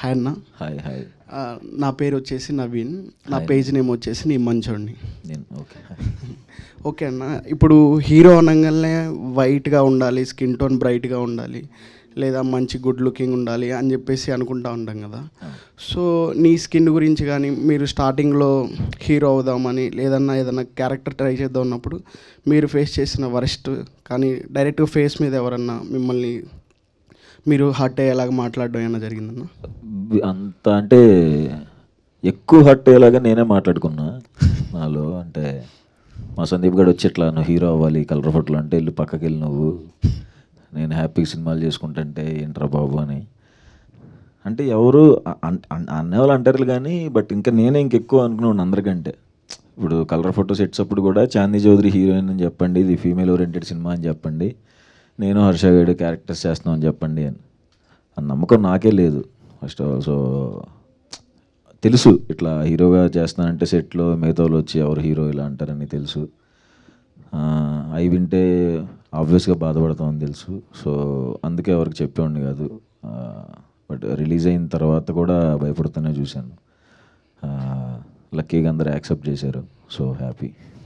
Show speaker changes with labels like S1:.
S1: Hi అన్న.
S2: Hi hi.
S1: నా పేరు వచ్చేసి నవీన్. నా పేజ్ నేమ్ వచ్చేసి నీ మంచోడిని
S2: ఓకే.
S1: అన్న. ఇప్పుడు హీరో అనగానే వైట్గా ఉండాలి స్కిన్ టోన్ బ్రైట్గా ఉండాలి లేదా మంచి గుడ్ లుకింగ్ ఉండాలి అని చెప్పేసి అనుకుంటా ఉంటాం కదా. సో నీ స్కిన్ గురించి కానీ మీరు స్టార్టింగ్లో హీరో అవుదామని లేదన్నా ఏదన్నా క్యారెక్టర్ ట్రై చేద్దాం అన్నప్పుడు మీరు ఫేస్ చేసిన వరస్ట్ కానీ డైరెక్ట్గా ఫేస్ మీద ఎవరన్నా మిమ్మల్ని మీరు హర్ట్ అయ్యేలాగా మాట్లాడడం ఏమైనా జరిగిందన్న?
S2: అంత అంటే ఎక్కువ హర్ట్ అయ్యేలాగా నేనే మాట్లాడుకున్నా. నాలో అంటే మా సందీప్ గడు వచ్చి ఇట్లా నువ్వు హీరో అవ్వాలి కలర్ ఫోటోలు అంటే వెళ్ళి పక్కకి వెళ్ళి నువ్వు. నేను హ్యాపీ సినిమాలు చేసుకుంటుంటే ఏంట్రా బాబు అని. అంటే ఎవరు అన్నవాళ్ళు అన్- అంటారు కానీ బట్ ఇంకా నేనే ఇంకెక్కువ అనుకున్నాను అందరికంటే. ఇప్పుడు కలర్ ఫోటో సెట్స్ అప్పుడు కూడా చాందీ చౌదరి హీరోయిన్ అని చెప్పండి ఇది ఫీమేల్ ఓరియంటెడ్ సినిమా అని చెప్పండి. నేను హర్ష గడు క్యారెక్టర్స్ చేస్తున్నాం అని చెప్పండి అని. ఆ నమ్మకం నాకే లేదు. ఫస్ట్ ఆఫ్ ఆల్ సో తెలుసు ఇట్లా హీరోగా చేస్తానంటే సెట్లో మిగతా వాళ్ళు వచ్చి ఎవరు హీరో ఇలా అంటారని తెలుసు. అవి వింటే ఆబ్వియస్గా బాధపడతామని తెలుసు. సో అందుకే ఎవరికి చెప్పేవాడిని కాదు. బట్ రిలీజ్ అయిన తర్వాత కూడా భయపడుతూనే చూశాను. లక్కీగా అందరు యాక్సెప్ట్ చేశారు. So happy